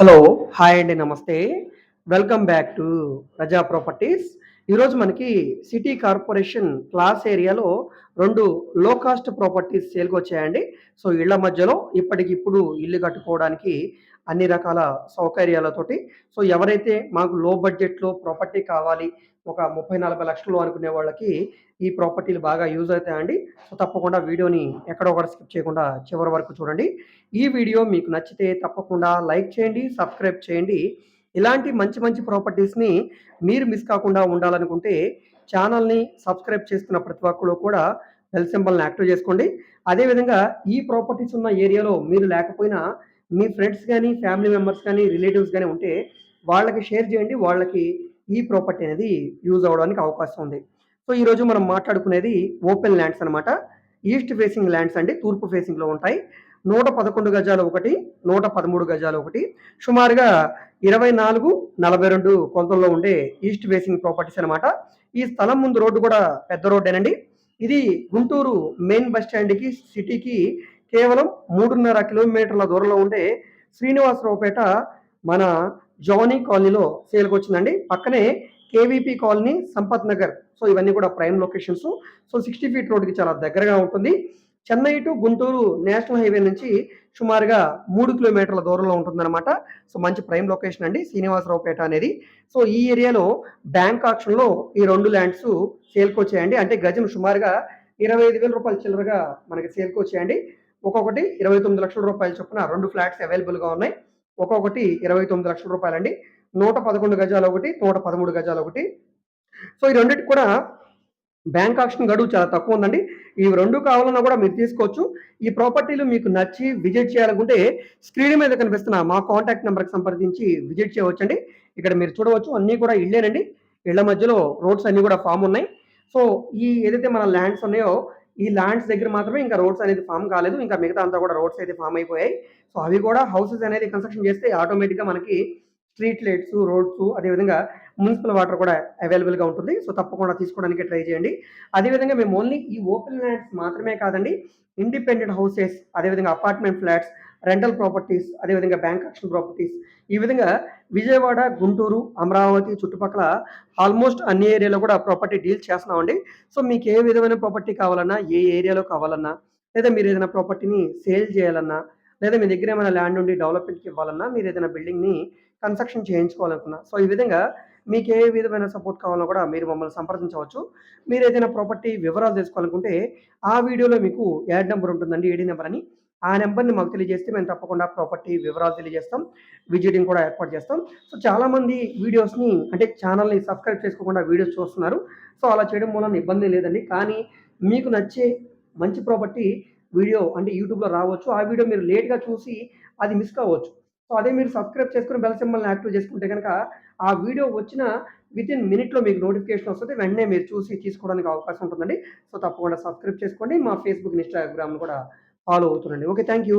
Hello. Hi అండి నమస్తే. Welcome back to Praja properties. ఈరోజు మనకి సిటీ కార్పొరేషన్ క్లాస్ ఏరియాలో రెండు లో కాస్ట్ ప్రాపర్టీస్ సేల్కి వచ్చాయండి. సో ఇళ్ళ మధ్యలో ఇప్పటికిప్పుడు ఇల్లు కట్టుకోవడానికి అన్ని రకాల సౌకర్యాలతోటి సో ఎవరైతే మాకు లో బడ్జెట్లో ప్రాపర్టీ కావాలి ఒక ముప్పై నలభై లక్షలు అనుకునే వాళ్ళకి ఈ ప్రాపర్టీలు బాగా యూజ్ అవుతాయండి. సో తప్పకుండా వీడియోని ఎక్కడో ఒకటి స్కిప్ చేయకుండా చివరి వరకు చూడండి. ఈ వీడియో మీకు నచ్చితే తప్పకుండా లైక్ చేయండి సబ్స్క్రైబ్ చేయండి. ఇలాంటి మంచి మంచి ప్రాపర్టీస్ని మీరు మిస్ కాకుండా ఉండాలనుకుంటే ఛానల్ని సబ్స్క్రైబ్ చేసుకున్న ప్రతి ఒక్కరు కూడా బెల్ సింబల్ని యాక్టివ్ చేసుకోండి. అదేవిధంగా ఈ ప్రాపర్టీస్ ఉన్న ఏరియాలో మీరు లేకపోయినా మీ ఫ్రెండ్స్ కానీ ఫ్యామిలీ మెంబర్స్ కానీ రిలేటివ్స్ కానీ ఉంటే వాళ్ళకి షేర్ చేయండి. వాళ్ళకి ఈ ప్రాపర్టీ అనేది యూజ్ అవ్వడానికి అవకాశం ఉంది. సో ఈరోజు మనం మాట్లాడుకునేది ఓపెన్ ల్యాండ్స్ అనమాట ఈస్ట్ ఫేసింగ్ ల్యాండ్స్ అండి. తూర్పు ఫేసింగ్లో ఉంటాయి. నూట పదకొండు గజాలు ఒకటి నూట పదమూడు గజాలు ఒకటి. సుమారుగా ఇరవై నాలుగు నలభై రెండు కొంతల్లో ఉండే ఈస్ట్ ఫేసింగ్ ప్రాపర్టీస్ అనమాట ఈ స్థలం ముందు రోడ్డు కూడా పెద్ద రోడ్డేనండి. ఇది గుంటూరు మెయిన్ బస్ స్టాండ్కి సిటీకి కేవలం మూడున్నర కిలోమీటర్ల దూరంలో ఉండే శ్రీనివాసరావుపేట మన జానీ కాలనీలో సేల్కి వచ్చిందండి. పక్కనే KVP colony Sampath Nagar. So ఇవన్నీ కూడా prime locations. So sixty feet రోడ్కి చాలా దగ్గరగా ఉంటుంది. Chennai to Guntur national highway నుంచి సుమారుగా మూడు కిలోమీటర్ల దూరంలో ఉంటుందన్నమాట. సో మంచి ప్రైమ్ లొకేషన్ అండి శ్రీనివాసరావుపేట అనేది. సో ఈ ఏరియాలో బ్యాంక్ ఆక్షన్లో ఈ రెండు ల్యాండ్స్ సేల్కి వచ్చాయండి. అంటే గజం సుమారుగా ఇరవై ఐదు వేల రూపాయల చిల్లరగా మనకి సేల్కి వచ్చాయండి. ఒక్కొక్కటి ఇరవై తొమ్మిది లక్షల రూపాయల చొప్పున రెండు ఫ్లాట్స్ అవైలబుల్గా ఉన్నాయి. ఒక్కొక్కటి ఇరవై తొమ్మిది లక్షల రూపాయలండి. నూట పదకొండు గజాలు ఒకటి నూట పదమూడు గజాలు ఒకటి. సో ఈ రెండింటి కూడా బ్యాంక్ ఆప్షన్ గడువు చాలా తక్కువ ఉందండి. ఇవి రెండు కావాలన్నా కూడా మీరు తీసుకోవచ్చు. ఈ ప్రాపర్టీలు మీకు నచ్చి విజిట్ చేయాలనుకుంటే స్క్రీన్ మీద కనిపిస్తున్న మా కాంటాక్ట్ నెంబర్కి సంప్రదించి విజిట్ చేయవచ్చండి. ఇక్కడ మీరు చూడవచ్చు అన్నీ కూడా ఇళ్ళేనండి ఇళ్ళ మధ్యలో రోడ్స్ అన్నీ కూడా ఫామ్ ఉన్నాయి. సో ఈ ఏదైతే మన ల్యాండ్స్ ఉన్నాయో ఈ ల్యాండ్స్ దగ్గర మాత్రమే ఇంకా రోడ్స్ అనేది ఫామ్ కాలేదు. ఇంకా మిగతా అంతా కూడా రోడ్స్ అయితే ఫామ్ అయిపోయాయి. సో అవి కూడా హౌసెస్ అనేది కన్స్ట్రక్షన్ చేస్తే ఆటోమేటిక్గా మనకి స్ట్రీట్ లైట్స్ రోడ్స్ అదేవిధంగా మున్సిపల్ వాటర్ కూడా అవైలబుల్గా ఉంటుంది. సో తప్పకుండా తీసుకోవడానికి ట్రై చేయండి. అదేవిధంగా మేము ఓన్లీ ఈ ఓపెన్ ల్యాండ్స్ మాత్రమే కాదండి ఇండిపెండెంట్ హౌసెస్ అదేవిధంగా అపార్ట్మెంట్ ఫ్లాట్స్ రెంటల్ ప్రాపర్టీస్ అదేవిధంగా బ్యాంక్ యాక్షన్ ప్రాపర్టీస్ ఈ విధంగా విజయవాడ గుంటూరు అమరావతి చుట్టుపక్కల ఆల్మోస్ట్ అన్ని ఏరియాలో కూడా ప్రాపర్టీ డీల్ చేస్తున్నామండి. సో మీకు ఏ విధమైన ప్రాపర్టీ కావాలన్నా ఏ ఏరియాలో కావాలన్నా లేదా మీరు ఏదైనా ప్రాపర్టీని సేల్ చేయాలన్నా లేదా మీ దగ్గర ఏమైనా ల్యాండ్ ఉండి డెవలప్మెంట్కి ఇవ్వాలన్నా మీరు ఏదైనా బిల్డింగ్ని కన్స్ట్రక్షన్ చేయించుకోవాలనుకున్నా సో ఈ విధంగా మీకు ఏ విధమైన సపోర్ట్ కావాలో కూడా మీరు మమ్మల్ని సంప్రదించవచ్చు. మీరు ఏదైనా ప్రాపర్టీ వివరాలు తెలుసుకోవాలనుకుంటే ఆ వీడియోలో మీకు యాడ్ నెంబర్ ఉంటుందండి ఏడీ నెంబర్ అని. ఆ నెంబర్ని మాకు తెలియజేస్తే మేము తప్పకుండా ప్రాపర్టీ వివరాలు తెలియజేస్తాం. విజిటింగ్ కూడా ఏర్పాటు చేస్తాం. సో చాలామంది వీడియోస్ని అంటే ఛానల్ని సబ్స్క్రైబ్ చేసుకోకుండా వీడియోస్ చూస్తున్నారు. సో అలా చేయడం మూలన ఇబ్బంది లేదండి. కానీ మీకు నచ్చే మంచి ప్రాపర్టీ వీడియో అంటే యూట్యూబ్లో రావచ్చు. ఆ వీడియో మీరు లేట్గా చూసి అది మిస్ కావచ్చు. సో అదే మీరు సబ్స్క్రైబ్ చేసుకుని బెల్ సింబల్ని యాక్టివ్ చేసుకుంటే కనుక ఆ వీడియో వచ్చిన విత్ ఇన్ మినిట్లో మీకు నోటిఫికేషన్ వస్తుంది. వెంటనే మీరు చూసి తీసుకోవడానికి అవకాశం ఉంటుందండి. సో తప్పకుండా సబ్స్క్రైబ్ చేసుకోండి. మా ఫేస్బుక్ ఇన్స్టాగ్రామ్ కూడా ఫాలో అవుతుండండి. Okay thank you